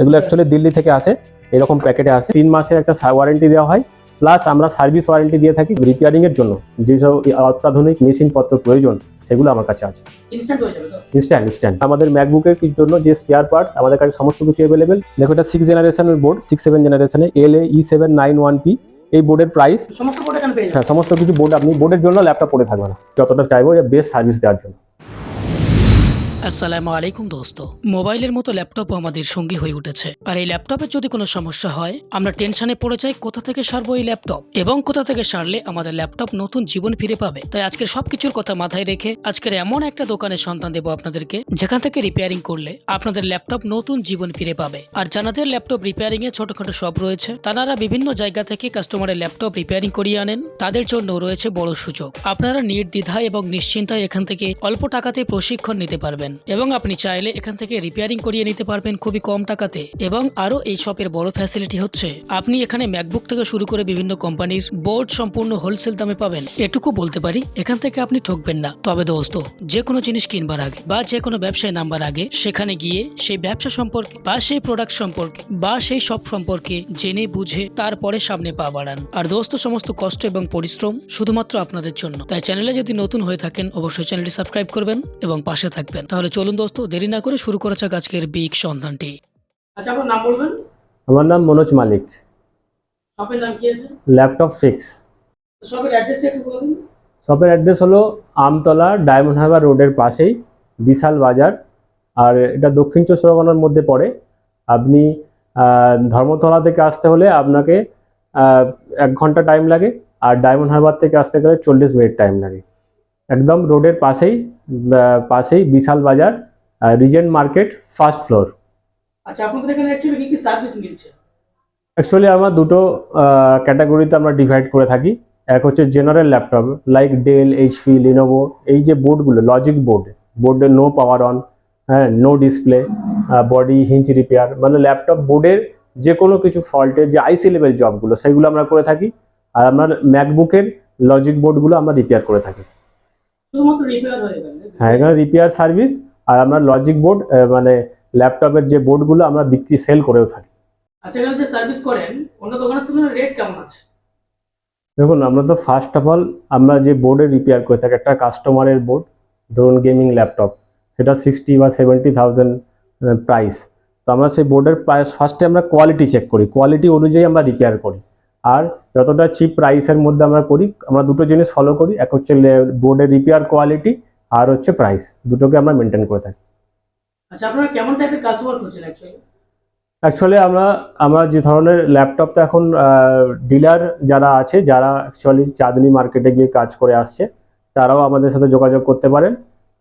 এগুলো অ্যাকচুয়ালি দিল্লি থেকে আসে এরকম প্যাকেটে আসে। তিন মাসের একটা ওয়ারেন্টি দেওয়া হয় প্লাস আমরা সার্ভিস ওয়ারেন্টি দিয়ে থাকি রিপেয়ারিং এর জন্য। যেসব অত্যাধুনিক মেশিনপত্র প্রয়োজন সেগুলো আমার কাছে আছে। ইনস্ট্যান্ট ইনস্ট্যান্ট আমাদের ম্যাকবুকের জন্য যে স্পেয়ার পার্টস আমাদের কাছে সমস্ত কিছু অ্যাভেলেবেল দেখো এটা সিক্স জেনারেশনের বোর্ড সিক্স সেভেন জেনারেশনে L A E seven nine one P এই বোর্ডের প্রাইস হ্যাঁ সমস্ত কিছু বোর্ড আপনি বোর্ডের জন্য ল্যাপটপ পড়ে থাকবে না। যতটা চাইব বেস্ট সার্ভিস দেওয়ার জন্য। আসসালামু আলাইকুম দোস্ত। মোবাইলের মতো ল্যাপটপও আমাদের সঙ্গী হয়ে উঠেছে। আর এই ল্যাপটপের যদি কোনো সমস্যা হয়, আমরা টেনশনে পড়ে যাই কোথা থেকে সারবো এই ল্যাপটপ। এবং কোথা থেকে সারলে আমাদের ল্যাপটপ নতুন জীবন ফিরে পাবে। তাই আজকের সবকিছুর কথা মাথায় রেখে আজকের এমন একটা দোকানের সন্তান দেবো আপনাদেরকে, যেখান থেকে রিপেয়ারিং করলে আপনাদের ল্যাপটপ নতুন জীবন ফিরে পাবে। আর যাদের ল্যাপটপ রিপেয়ারিং এ ছোটখাটো সব রয়েছে তারা বিভিন্ন জায়গা থেকে কাস্টমারের ল্যাপটপ রিপেয়ারিং করিয়ে আনেন। তাদের জন্য রয়েছে বড় সুযোগ। আপনারা নির্দ্বিধায় এবং নিশ্চিন্তায় এখান থেকে অল্প টাকাতে প্রশিক্ষণ নিতে পারবেন। এবং আপনি চাইলে এখান থেকে রিপেয়ারিং করিয়ে নিতে পারবেন খুবই কম টাকাতে। এবং আরও এই শপের বড় ফ্যাসিলিটি হচ্ছে, আপনি এখানে ম্যাকবুক থেকে শুরু করে বিভিন্ন কোম্পানির বোর্ড সম্পূর্ণ হোলসেল দামে পাবেন। এটুকু বলতে পারি, এখান থেকে আপনি ঠকবেন না। তবে দোস্ত যে কোনো জিনিস কিনবার আগে বা যে কোনো ব্যবসায় নামবার আগে সেখানে গিয়ে সেই ব্যবসা সম্পর্কে বা সেই প্রোডাক্ট সম্পর্কে বা সেই শপ সম্পর্কে জেনে বুঝে তারপরে সামনে পা বাড়ান। আর দোস্ত, সমস্ত কষ্ট এবং পরিশ্রম শুধুমাত্র আপনাদের জন্য। তাই চ্যানেলে যদি নতুন হয়ে থাকেন, অবশ্যই চ্যানেলটি সাবস্ক্রাইব করবেন এবং পাশে থাকবেন। তাহলে চলুন দোস্ত দেরি না করে শুরু করা যাক আজকের বিগ সন্ধানটি। আচ্ছা আপনার নাম বলবেন? আমার নাম মনোজ মালিক। শপের নাম কি আছে? Laptop fix. শপের অ্যাড্রেসটা একটু বলে দিন। শপের অ্যাড্রেস হলো আমতলা ডায়মন্ড হারবার রোডের পাশেই বিশাল বাজার। আর এটা দক্ষিণ চব্বিশ পরগনার মধ্যে পড়ে। আপনি ধর্মতলা থেকে আসতে হলে আপনাকে এক ঘণ্টা টাইম লাগে। আর ডায়মন্ড হারবার থেকে আসতে গেলে চল্লিশ মিনিট টাইম লাগে। একদম রোডের পাশেই পাশেই বিশাল বাজার রিজেন্ট মার্কেট ফার্স্ট ফ্লোর। আচ্ছা আপনাদের এখানে অ্যাকচুয়ালি কি কি সার্ভিস মিলছে? অ্যাকচুয়ালি আমরা দুটো ক্যাটাগরিতে আমরা ডিভাইড করে থাকি। এক হচ্ছে general laptop like Dell HP Lenovo এই যে বোর্ডগুলো লজিক বোর্ড বোর্ডে নো পাওয়ার অন হ্যাঁ no display body hinge repair মানে ল্যাপটপ বোর্ডের যে কোনো কিছু ফল্টের যে আইসি লেভেল জবগুলো সেগুলো আমরা করে থাকি। আর আমরা ম্যাকবুকের লজিক বোর্ডগুলো আমরা রিপেয়ার করে থাকি। হয়ে এখানে রিপেয়ার সার্ভিস আর আমরা লজিক বোর্ড মানে ল্যাপটপের যে বোর্ডগুলো আমরা বিক্রি সেল করেও থাকি। আচ্ছা এখানে যে সার্ভিস করেন অন্য দোকানের তুলনায় রেট কেমন আছে? দেখুন আমরা তো ফার্স্ট অফ অল আমরা যে বোর্ডে রিপেয়ার করে থাকি একটা কাস্টমারের বোর্ড ধরুন গেমিং ল্যাপটপ সেটা সিক্সটি বা সেভেন্টি থাউজেন্ড প্রাইস তো আমরা সেই বোর্ডের প্রাইস ফার্স্টে আমরা কোয়ালিটি চেক করি। কোয়ালিটি অনুযায়ী আমরা রিপেয়ার করি। আর যতটা চিপ প্রাইসের মধ্যে আমরা করি আমরা দুটো জিনিস ফলো করি এক হচ্ছে বোর্ডের রিপেয়ার কোয়ালিটি আর হচ্ছে প্রাইস দুটোকে আমরা মেনটেন করে থাকি। আচ্ছা আপনারা কেমন টাইপের কাস্টমার খুঁজছেন অ্যাকচুয়ালি অ্যাকচুয়ালি আমরা আমরা যে ধরনের ল্যাপটপ তো এখন ডিলার যারা আছে যারা অ্যাকচুয়ালি চাঁদনি মার্কেটে গিয়ে কাজ করে আসছে তারাও আমাদের সাথে যোগাযোগ করতে পারেন।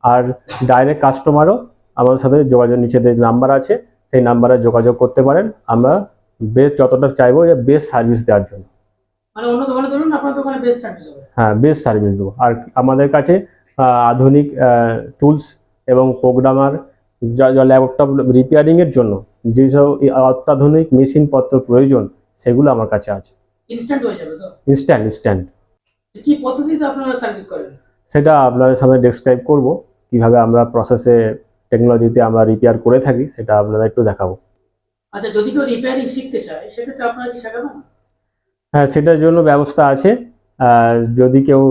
আর ডাইরেক্ট কাস্টমারও আমাদের সাথে যোগাযোগ নিচে যে নাম্বার আছে সেই নাম্বারে যোগাযোগ করতে পারেন। আমরা বেস্ট যতটা চাইব যে বেস্ট সার্ভিস দেওয়ার জন্য। মানে হ্যাঁ বেস্ট সার্ভিস দেবো। আর আমাদের কাছে আধুনিক টুলস এবং প্রোগ্রামার যা ল্যাপটপ রিপেয়ারিংয়ের জন্য যেসব অত্যাধুনিক মেশিনপত্র প্রয়োজন সেগুলো আমার কাছে আছে। ইনস্ট্যান্ট হয়ে যাবে তো? ইনস্ট্যান্ট ইনস্ট্যান্ট কি পদ্ধতিতে আপনারা সার্ভিস করেন? সেটা আপনাদের সামনে ডেসক্রাইব করব। কীভাবে আমরা প্রসেসে টেকনোলজিতে আমরা রিপেয়ার করে থাকি সেটা আপনারা একটু দেখাবো। আচ্ছা যদি কেউ রিপেয়ারিং শিখতে চায়, সেক্ষেত্রে আপনারা কি শেখাবেন? হ্যাঁ সেটার জন্য ব্যবস্থা আছে। যদি কেউ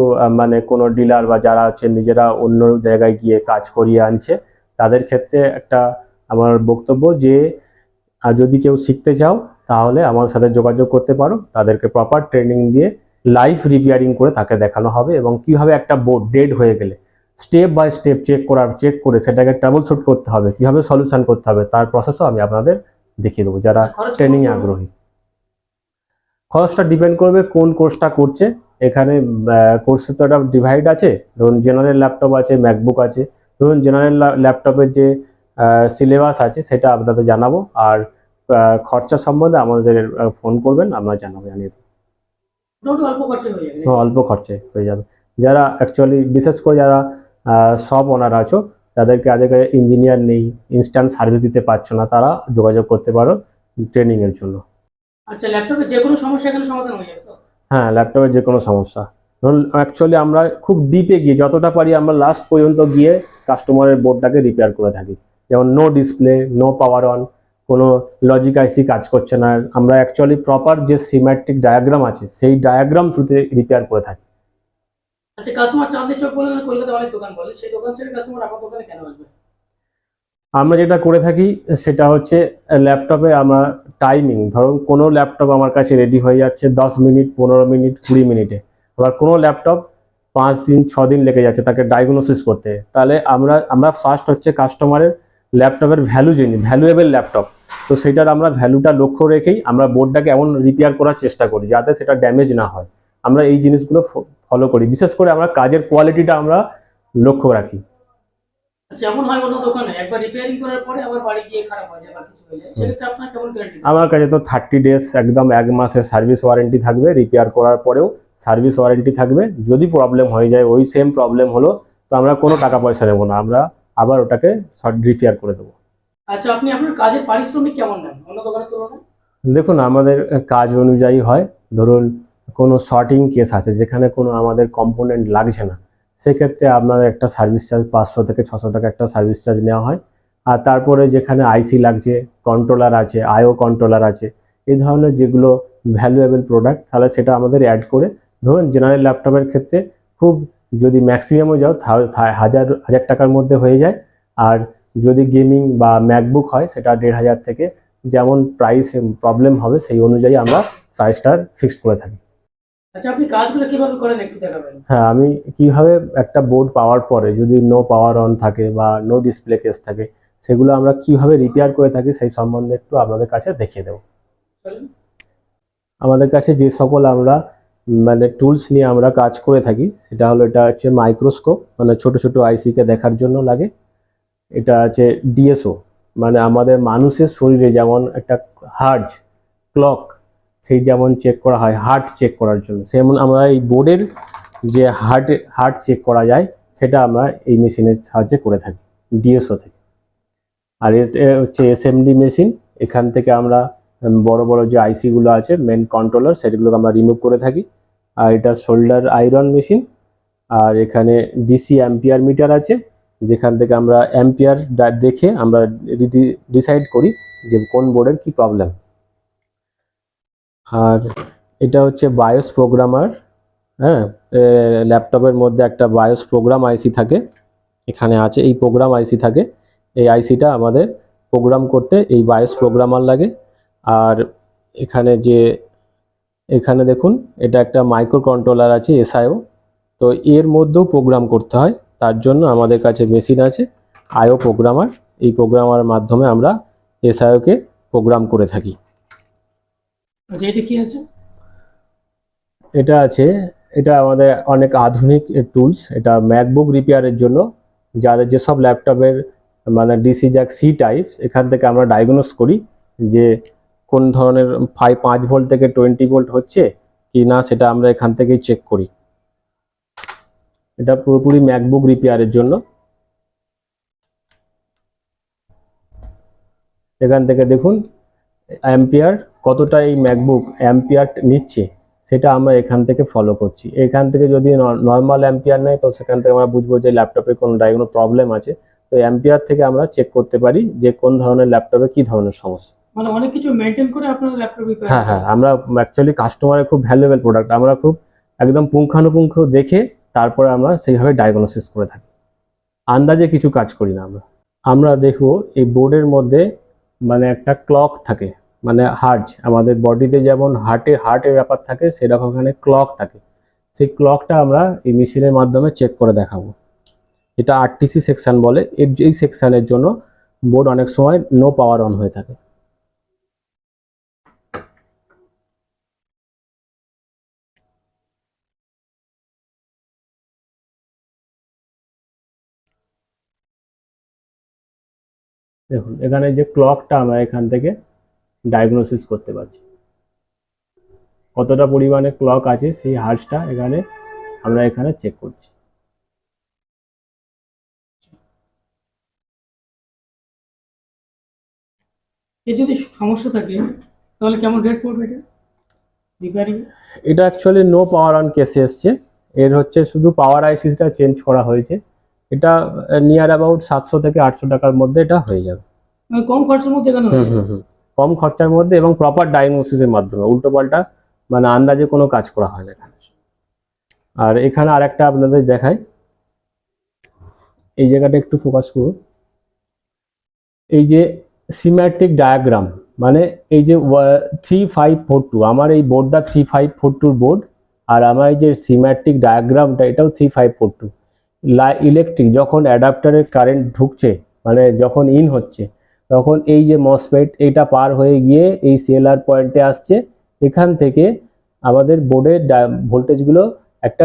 মানে কোনো ডিলার বা যারা হচ্ছে নিজেরা অন্য জায়গায় গিয়ে কাজ করিয়ে আনছে, তাদের ক্ষেত্রে একটা আমার বক্তব্য যে যদি কেউ শিখতে চাও, তাহলে আমার সাথে যোগাযোগ করতে পারো। তাদেরকে প্রপার ট্রেনিং দিয়ে লাইভ রিপেয়ারিং করে তাকে দেখানো হবে এবং কীভাবে একটা বোর্ড ডেড হয়ে গেলে স্টেপ বাই স্টেপ চেক করার চেক করে সেটাকে ট্রাবল শুট করতে হবে, কীভাবে সলিউশন করতে হবে, তার প্রসেসও আমি আপনাদের দেখিয়ে দেবো যারা ট্রেনিং আগ্রহী। খরচটা ডিপেন্ড করবে কোন কোর্সটা করছে। এখানে কোর্সে তো একটা ডিভাইড আছে। ধরুন জেনারেল ল্যাপটপ আছে ম্যাকবুক আছে। ধরুন জেনারেল ল্যাপটপের যে সিলেবাস আছে সেটা আপনাদের জানাব। আর খরচা সম্বন্ধে আমাদের ফোন করবেন আমরা জানাব জানিয়ে দেবো। অল্প খরচে হয়ে যাবে। যারা অ্যাকচুয়ালি বিশেষ করে যারা সব ওনার আছো তাদেরকে আজকে ইঞ্জিনিয়ার নেই ইনস্ট্যান্ট সার্ভিস দিতে পারছ না তারা যোগাযোগ করতে পারো ট্রেনিংয়ের জন্য। আচ্ছা ল্যাপটপে যে কোনো সমস্যা এখানে সমাধান হয়ে যাবে তো? হ্যাঁ ল্যাপটপের যে কোনো সমস্যা। ধরুন অ্যাকচুয়ালি আমরা খুব ডিপে গিয়ে যতটা পারি আমরা লাস্ট পর্যন্ত গিয়ে কাস্টমারের বোর্ডটাকে রিপেয়ার করে থাকি। যেমন no display no power on কোনো লজিক আইসি কাজ করছে না। আমরা অ্যাকচুয়ালি প্রপার যে সিমেট্রিক ডায়াগ্রাম আছে সেই ডায়াগ্রাম থ্রুতে রিপেয়ার করে থাকি। আচ্ছা আসবে? আমরা যেটা করে থাকি, সেটা হচ্ছে ল্যাপটপে আমরা টাইমিং ধরুন, কোনো ল্যাপটপ আমার কাছে রেডি হয়ে যাচ্ছে দশ মিনিট, পনেরো মিনিট, কুড়ি মিনিটে। আবার কোনো ল্যাপটপ পাঁচ দিন, ছ দিন লেগে যাচ্ছে তাকে ডায়াগনোসিস করতে। তাহলে আমরা আমরা ফার্স্ট হচ্ছে কাস্টমারের ল্যাপটপের ভ্যালু জেনি ভ্যালুয়েবল ল্যাপটপ তো সেটার আমরা ভ্যালুটা লক্ষ্য রেখেই আমরা বোর্ডটাকে এমন রিপেয়ার করার চেষ্টা করি, যাতে সেটা ড্যামেজ না হয়। আমরা এই জিনিসগুলো ফলো করি। বিশেষ করে আমরা কাজের কোয়ালিটিটা আমরা লক্ষ্য রাখি। যেমন হয় অন্য দোকানে একবার রিপেয়ারিং করার পরে আবার বাড়ি গিয়ে খারাপ হয়ে যায় বা কিছু হয়ে যায়। সেক্ষেত্রে আপনার কেমন গ্যারান্টি আমার কাছে তো থার্টি ডেজ একদম এক মাসের সার্ভিস ওয়ারেন্টি থাকবে। রিপেয়ার করার পরেও সার্ভিস ওয়ারেন্টি থাকবে। যদি প্রবলেম হয়ে যায় ওই সেম প্রবলেম হলো তো আমরা কোনো টাকা পয়সা নেব না। আমরা আবার ওটাকে রিপেয়ার করে দেবো। আচ্ছা আপনি আপনার কাজের পারিশ্রমিক কেমন নেন? অন্য দোকানের তুলনায়? দেখুন আমাদের কাজ অনুযায়ী হয়। ধরুন কোনো শর্টিং কেস আছে যেখানে কোনো আমাদের কম্পোনেন্ট লাগছে না, সেক্ষেত্রে আপনার একটা সার্ভিস চার্জ পাঁচশো থেকে ছশো টাকা একটা সার্ভিস চার্জ নেওয়া হয়। আর তারপরে যেখানে আইসি লাগছে কন্ট্রোলার আছে আইও কন্ট্রোলার আছে, এই ধরনের যেগুলো ভ্যালুয়েবল প্রোডাক্ট তাহলে সেটা আমাদের অ্যাড করে ধরুন জেনারেল ল্যাপটপের ক্ষেত্রে খুব যদি ম্যাক্সিমামও যাও হাজার হাজার টাকার মধ্যে হয়ে যায়। আর যদি গেমিং বা ম্যাকবুক হয়, সেটা দেড় হাজার থেকে যেমন প্রাইস প্রবলেম হবে, সেই অনুযায়ী আমরা প্রাইসটা ফিক্সড করে থাকি। আচ্ছা আপনি কাজগুলো কীভাবে করেন একটু দেখাবেন। হ্যাঁ আমি কীভাবে একটা বোর্ড পাওয়ার পরে যদি নো পাওয়ার অন থাকে বা নো ডিসপ্লে কেস থাকে সেগুলো আমরা কীভাবে রিপেয়ার করে থাকি সেই সম্বন্ধে একটু আপনাদের কাছে দেখিয়ে দেবো। আমাদের কাছে যে সকল আমরা মানে টুলস নিয়ে আমরা কাজ করে থাকি সেটা হলো এটা হচ্ছে মাইক্রোস্কোপ মানে ছোট ছোট আইসিকে দেখার জন্য লাগে। এটা আছে ডিএসও মানে আমাদের মানুষের শরীরে যেমন একটা হার্ট ক্লক সেই যেমন চেক করা হয় হার্ট চেক করার জন্য। সেমন আমরা এই বোর্ডের যে হার্ট হার্ট চেক করা যায়, সেটা আমরা এই মেশিনের সাহায্যে করে থাকি ডিএসও থেকে। আর হচ্ছে এসএমডি মেশিন এখান থেকে আমরা বড় বড় যে আইসিগুলো আছে মেন কন্ট্রোলার সেগুলোকে আমরা রিমুভ করে থাকি। আর এটা শোল্ডার আয়রন মেশিন আর এখানে ডিসি অ্যাম্পিয়ার মিটার আছে, যেখান থেকে আমরা অ্যাম্পিয়ার দেখে আমরা ডিসাইড করি যে কোন বোর্ডের কি প্রবলেম আর এটা হচ্ছে বায়োস প্রোগ্রামার হ্যাঁ? ল্যাপটপের মধ্যে একটা বায়োস প্রোগ্রাম আইসি থাকে, এখানে আছে, এই প্রোগ্রাম আইসি থাকে। এই আইসিটা আমাদের প্রোগ্রাম করতে এই বায়োস প্রোগ্রামার লাগে। আর এখানে যে, এখানে দেখুন, এটা একটা মাইক্রো কন্ট্রোলার আছে এসআইও তো এর মধ্যেও প্রোগ্রাম করতে হয়, তার জন্য আমাদের কাছে মেশিন আছে আইও প্রোগ্রামার এই প্রোগ্রামার মাধ্যমে আমরা এসআইওকে প্রোগ্রাম করে থাকি। আচ্ছা এটা কি আছে? এটা আছে, এটা আমাদের অনেক আধুনিক টুলস এটা ম্যাকবুক রিপেয়ারের জন্য। যাদের যেসব ল্যাপটপের মানে ডিসি জ্যাক সি টাইপ এখান থেকে আমরা ডায়াগনোস করি যে কোন ধরনের ফাইভ পাঁচ ভোল্ট থেকে টোয়েন্টি ভোল্ট হচ্ছে কি না সেটা আমরা এখান থেকেই চেক করি। এটা পুরোপুরি ম্যাকবুক রিপেয়ারের জন্য। এখান থেকে দেখুন অ্যাম্পিয়ার কতটা এই ম্যাকবুক অ্যাম্পিয়ার নিচ্ছে সেটা আমরা এখান থেকে ফলো করছি। এখান থেকে যদি নর্মাল অ্যাম্পিয়ার নেয় তো সেখান থেকে আমরা বুঝব যে ল্যাপটপে কোনো ডায়াগনো প্রবলেম আছে। তো অ্যাম্পিয়ার থেকে আমরা চেক করতে পারি যে কোন ধরনের ল্যাপটপে কি ধরনের সমস্যা। মানে অনেক কিছু মেনটেন করে আপনার ল্যাপটপ হ্যাঁ হ্যাঁ আমরা অ্যাকচুয়ালি কাস্টমারের খুব ভ্যালুয়েবল প্রোডাক্ট আমরা খুব একদম পুঙ্খানুপুঙ্খ দেখে তারপরে আমরা সেইভাবে ডায়াগনোসিস করে থাকি। আন্দাজে কিছু কাজ করি না আমরা। আমরা দেখব এই বোর্ডের মধ্যে মানে একটা ক্লক থাকে মানে হার্জ, আমাদের বডিতে যেমন হার্টে হার্টের ব্যাপার থাকে, সেরকম ওখানে ক্লক থাকে। সেই ক্লকটা আমরা এই মেশিনের মাধ্যমে চেক করে দেখাবো। এটা আরটিসি সেকশান বলে এই সেকশানের জন্য বোর্ড অনেক সময় নো পাওয়ার অন হয়ে থাকে। দেখুন এখানে যে ক্লকটা আমরা এখান থেকে ডায়াগনোসিস করতে পারছি কতটা পরিমাণে ক্লক আছে সেই হার্সটা এখানে আমরা এখানে চেক করছি। এর যদি সমস্যা থাকে তাহলে কেমন রেট পড়বে এটা? রিপেয়ারিং এটা অ্যাকচুয়ালি নো পাওয়ার অন কেসে এসছে। এর হচ্ছে শুধু পাওয়ার আইসিসটা চেঞ্জ করা হয়েছে। এটা নিয়ার অ্যাবাউট সাতশো থেকে আটশো টাকার মধ্যে এটা হয়ে যাবে। মানে কম খরচের মধ্যে হুম হুম হুম। কম খরচার মধ্যে এবং প্রপার ডায়াগনোসিসের মাধ্যমে। উল্টো পাল্টা মানে আন্দাজে কোনো কাজ করা হয় না এখানে। আর এখানে আরেকটা আপনাদের দেখায় এই জায়গাটা একটু ফোকাস করুন। এই যে সিম্যাট্রিক ডায়াগ্রাম মানে এই যে থ্রি ফাইভ ফোর টু আমার এই বোর্ডটা থ্রি ফাইভ ফোর টুর বোর্ড আর আমার এই যে সিম্যাট্রিক ডায়াগ্রামটা এটাও three five four two electric যখন অ্যাডাপ্টারের কারেন্ট ঢুকছে মানে যখন ইন হচ্ছে, তখন এই যে মসফেট এটা পার হয়ে গিয়ে এই সিএলআর পয়েন্টে আসছে, এখান থেকে আমাদের বোর্ডের ভোল্টেজগুলো একটা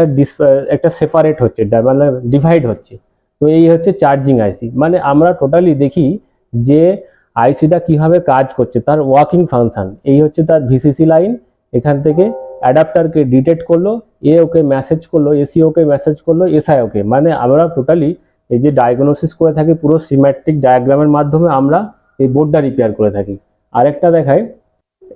একটা সেপারেট হচ্ছে মানে ডিভাইড হচ্ছে। তো এই হচ্ছে চার্জিং আইসি মানে আমরা টোটালি দেখি যে আইসিটা কীভাবে কাজ করছে, তার ওয়ার্কিং ফাংশন এই হচ্ছে তার ভিসিসি লাইন এখান থেকে অ্যাডাপ্টারকে ডিটেক্ট করল এ ওকে মেসেজ করল এসি ওকে মেসেজ করল এসআই ওকে মানে আমরা টোটালি এই যে ডায়াগনোসিস করে থাকি, পুরো সিমেট্রিক ডায়াগ্রামের মাধ্যমে আমরা এই বোর্ডটা রিপেয়ার করে থাকি। আরেকটা দেখাই,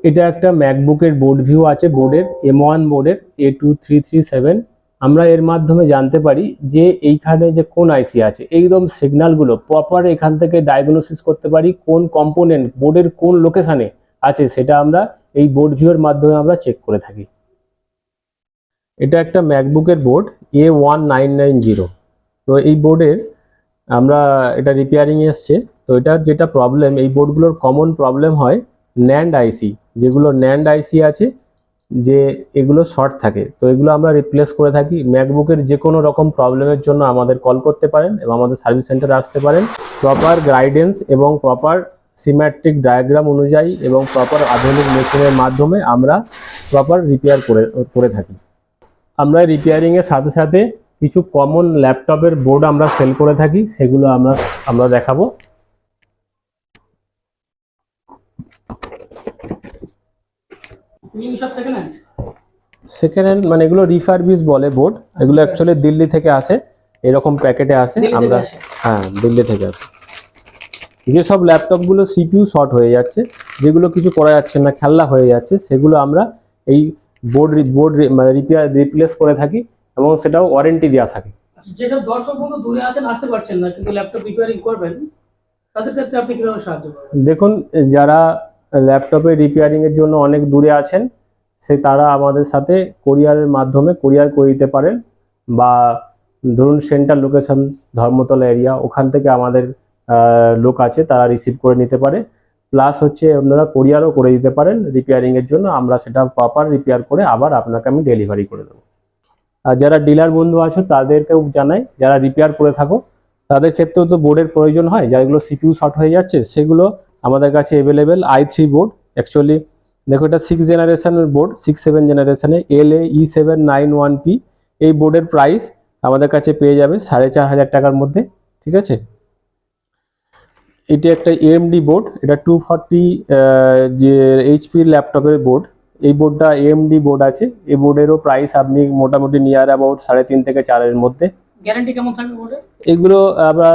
এটা একটা ম্যাকবুকের বোর্ড ভিউ আছে বোর্ডের এম ওয়ান বোর্ডের A two three three seven আমরা এর মাধ্যমে জানতে পারি যে এইখানে যে কোন আইসি আছে, এইরকম সিগন্যালগুলো প্রপার এখান থেকে ডায়াগনোসিস করতে পারি, কোন কম্পোনেন্ট বোর্ডের কোন লোকেশানে আছে, সেটা আমরা এই বোর্ড ভিউর মাধ্যমে আমরা চেক করে থাকি। এটা একটা ম্যাকবুকের board A one nine nine zero তো এই বোর্ডের আমরা এটা রিপেয়ারিং এসছে। তো এটার যেটা প্রবলেম এই বোর্ডগুলোর কমন প্রবলেম হয় ন্যান্ড আইসি যেগুলো ন্যান্ড আইসি আছে, যে এগুলো শর্ট থাকে। তো এগুলো আমরা রিপ্লেস করে থাকি। ম্যাকবুকের যে কোনো রকম প্রবলেমের জন্য আমাদের কল করতে পারেন এবং আমাদের সার্ভিস সেন্টারে আসতে পারেন। প্রপার গাইডেন্স এবং প্রপার সিম্যাট্রিক ডায়াগ্রাম অনুযায়ী এবং প্রপার আধুনিক মেশিনের মাধ্যমে আমরা প্রপার রিপেয়ার করে করে থাকি। আমরা রিপেয়ারিংয়ের সাথে সাথে কিছু কমন ল্যাপটপের বোর্ড আমরা সেল করে থাকি সেগুলো আমরা আমরা দেখাবো। সেকেন্ড হ্যান্ড মানে এগুলো রিফারবিস বলে বোর্ড এগুলো অ্যাকচুয়ালি দিল্লি থেকে আসে এরকম প্যাকেটে আসে আমরা হ্যাঁ দিল্লি থেকে আসে। যেসব ল্যাপটপগুলো সিপিউ শর্ট হয়ে যাচ্ছে যেগুলো কিছু করা যাচ্ছে না খেলনা হয়ে যাচ্ছে সেগুলো আমরা এই বোর্ড বোর্ড মানে রিপেয়ার রিপ্লেস করে থাকি এবং সেটাও ওয়ারেন্টি দেওয়া থাকে। যেসব দর্শক বন্ধু দূরে আছেন আসতে পারছেন না কিন্তু ল্যাপটপ রিপেয়ারিং করবেন তাদের ক্ষেত্রে আপনি কীভাবে সাহায্য করবেন? দেখুন যারা ল্যাপটপের রিপেয়ারিংয়ের জন্য অনেক দূরে আছেন সে তারা আমাদের সাথে কোরিয়ারের মাধ্যমে কোরিয়ার করে দিতে পারেন বা ধরুন সেন্টার লোকেশন ধর্মতলা এরিয়া ওখান থেকে আমাদের লোক আছে তারা রিসিভ করে নিতে পারে। প্লাস হচ্ছে আপনারা কোরিয়ারও করে দিতে পারেন রিপেয়ারিংয়ের জন্য। আমরা সেটা প্রপার রিপেয়ার করে আবার আপনাকে আমি ডেলিভারি করে দেবো। আর যারা ডিলার বন্ধু আছো, তাদেরকেও জানাই, যারা রিপেয়ার করে থাকো, তাদের ক্ষেত্রেও তো বোর্ডের প্রয়োজন হয়। যেগুলো সিপিইউ শর্ট হয়ে যাচ্ছে, সেগুলো আমাদের কাছে available I three board actually দেখো এটা সিক্স জেনারেশনের বোর্ড সিক্স সেভেন জেনারেশনে L A E seven nine one P এই বোর্ডের প্রাইস আমাদের কাছে পেয়ে যাবে সাড়ে চার হাজার টাকার মধ্যে, ঠিক আছে? এটি একটা এএমডি বোর্ড এটা টু ফর্টি যে এইচপির ল্যাপটপের বোর্ড এই বোর্ডটা এএমডি বোর্ড আছে। এই বোর্ডেরও প্রাইস আপনি মোটামুটি নিয়ার অ্যাবাউট সাড়ে তিন থেকে চারের মধ্যে। গ্যারান্টি কেমন থাকবে এগুলো আমরা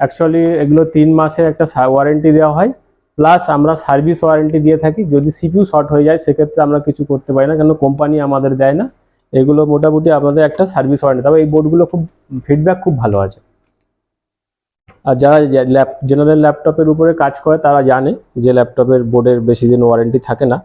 অ্যাকচুয়ালি এগুলো তিন মাসের একটা ওয়ারেন্টি দেওয়া হয়। প্লাস আমরা সার্ভিস ওয়ারেন্টি দিয়ে থাকি। যদি সিপিউ শর্ট হয়ে যায় সেক্ষেত্রে আমরা কিছু করতে পারি না কেন কোম্পানি আমাদের দেয় না। এগুলো মোটামুটি আমাদের একটা সার্ভিস ওয়ারেন্টি তবে এই বোর্ডগুলো খুব ফিডব্যাক খুব ভালো আছে। আর যারা ল্যাপ জেনারেল ল্যাপটপের উপরে কাজ করে তারা জানে যে ল্যাপটপের বোর্ডের বেশি দিন ওয়ারেন্টি থাকে না।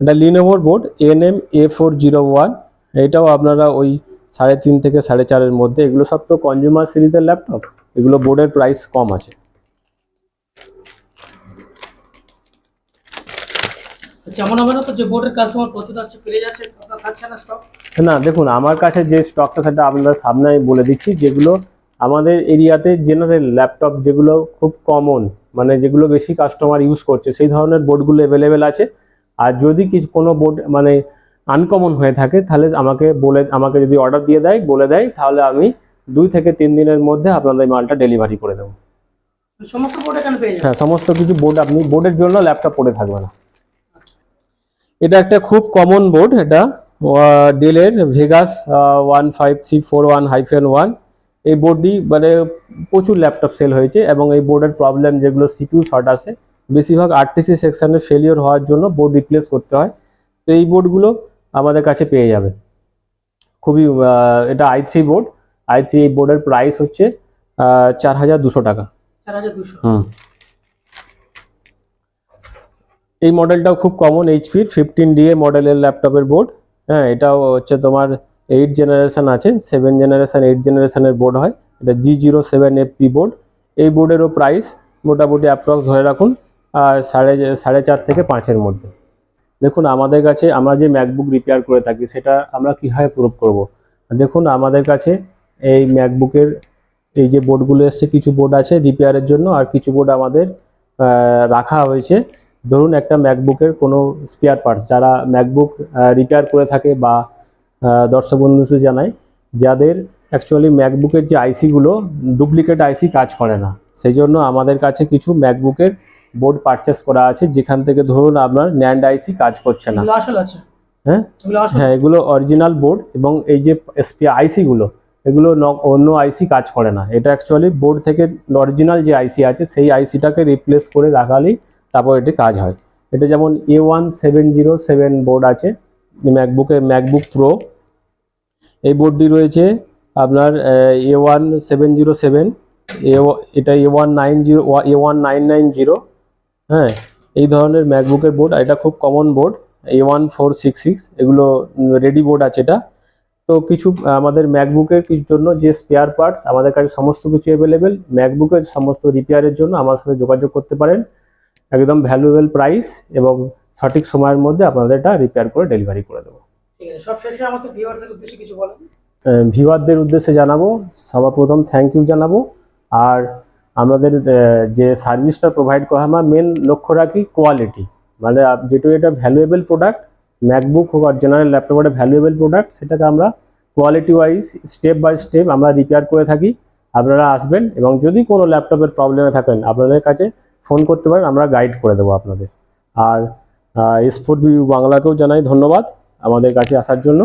এটা লিনোভোর board N M A four zero one এটাও আপনারা ওই সাড়ে তিন থেকে সাড়ে চারের মধ্যে এগুলো সব তো কনজিউমার সিরিজের ল্যাপটপ এগুলো বোর্ডের প্রাইস কম আছে। না স্টক না দেখুন আমার কাছে যে স্টকটা সেটা আপনার সামনে আমি বলে দিচ্ছি যেগুলো আমাদের এরিয়াতে জেনারেল ল্যাপটপ যেগুলো খুব কমন মানে যেগুলো বেশি কাস্টমার ইউজ করছে সেই ধরনের বোর্ডগুলো অ্যাভেলেবেল আছে। আর যদি কিছু কোনো বোর্ড মানে আনকমন হয়ে থাকে তাহলে আমাকে বলে আমাকে যদি অর্ডার দিয়ে দেয় বলে দেয় তাহলে আমি দুই থেকে তিন দিনের মধ্যে আপনাদের মালটা ডেলিভারি করে দেবো। হ্যাঁ সমস্ত কিছু বোর্ড আপনি বোর্ডের জন্য ল্যাপটপ পড়ে থাকবে না। এটা একটা খুব কমন বোর্ড এটা ডেলের Vegas one five three four one hyphen one এই বোর্ডটি মানে প্রচুর ল্যাপটপ সেল হয়েছে এবং এই বোর্ডের প্রবলেম যেগুলো সিপিউ শর্ট আসে বেশিরভাগ আরটিসি সেকশনে ফেলিওর হওয়ার জন্য বোর্ড রিপ্লেস করতে হয়। তো এই বোর্ডগুলো আমাদের কাছে পেয়ে যাবে। খুবই এটা I three board I three এই বোর্ডের প্রাইস হচ্ছে চার হাজার দুশো টাকা। হুম। এই মডেলটাও খুব কমন এইচপির ফিফটিন ডিএ মডেলের ল্যাপটপের বোর্ড হ্যাঁ এটাও হচ্ছে তোমার এইট জেনারেশন আছে সেভেন জেনারেশন, এইট জেনারেশনের বোর্ড হয়। এটা G zero seven F board এই বোর্ডেরও প্রাইস মোটামুটি অ্যাপ্রক্স ধরে রাখুন সাড়ে সাড়ে চার থেকে পাঁচের মধ্যে। দেখুন, আমাদের কাছে আমরা যে ম্যাকবুক রিপেয়ার করে থাকি, সেটা আমরা কীভাবে প্রুভ করব? দেখুন, আমাদের কাছে এই ম্যাকবুকের এই যে বোর্ডগুলো এসছে, কিছু বোর্ড আছে রিপেয়ারের জন্য, আর কিছু বোর্ড আমাদের রাখা হয়েছে। ধরুন, একটা ম্যাকবুকের কোনো স্পেয়ার পার্টস যারা ম্যাকবুক রিপেয়ার করে থাকে বা দর্শক বন্ধুদের জানাই যাদের অ্যাকচুয়ালি ম্যাকবুকের যে আইসিগুলো ডুপ্লিকেট আইসি কাজ করে না। সেই জন্য আমাদের কাছে কিছু ম্যাকবুকের বোর্ড পারচেস করা আছে যেখান থেকে ধরুন আপনার ন্যান্ড আইসি কাজ করছে না। হ্যাঁ? এগুলো আসল? হ্যাঁ এগুলো অরিজিনাল বোর্ড এবং এই যে এসপি আইসিগুলো এগুলো অন্য আইসি কাজ করে না। এটা অ্যাকচুয়ালি বোর্ড থেকে অরিজিনাল যে আইসি আছে সেই আইসিটাকে রিপ্লেস করে রাখালেই তারপর এটি কাজ হয়। এটা যেমন A one seven zero seven board আছে ম্যাকবুকে ম্যাকবুক প্রো এই বোর্ডটি রয়েছে আপনার A one seven zero seven A এটা A one nine zero A one nine nine zero হ্যাঁ এই ধরনের ম্যাকবুকের বোর্ড এটা খুব common board A one four six six এগুলো রেডি বোর্ড আছে এটা। তো কিছু, আমাদের ম্যাকবুকের কিছু জন্য যে স্পেয়ার পার্টস আমাদের কাছে সমস্ত কিছু অ্যাভেলেবেল ম্যাকবুকের সমস্ত রিপেয়ারের জন্য আমার সাথে যোগাযোগ করতে পারেন। একদম ভ্যালুয়েবল প্রাইস এবং সঠিক সময়ের মধ্যে আপনাদের এটা রিপেয়ার করে ডেলিভারি করে দেবো। আমাদের উদ্দেশ্যে জানাব সবার প্রথম থ্যাংক ইউ জানাব আর আমাদের যে সার্ভিসটা প্রোভাইড করা আমরা মেন লক্ষ্য রাখি কোয়ালিটি মানে যেহেতু এটা ভ্যালুয়েবল প্রোডাক্ট ম্যাকবুক হোক আর জেনারেল ল্যাপটপ একটা ভ্যালুয়েবল প্রোডাক্ট সেটাকে আমরা quality wise step by step আমরা রিপেয়ার করে থাকি। আপনারা আসবেন এবং যদি কোনো ল্যাপটপের প্রবলেমে থাকেন, আপনাদের কাছে ফোন করতে পারেন, আমরা গাইড করে দেবো আপনাদের। আর স্পোর্ট বাংলাকেও জানাই ধন্যবাদ। আমাদের কাছে আসার জন্য।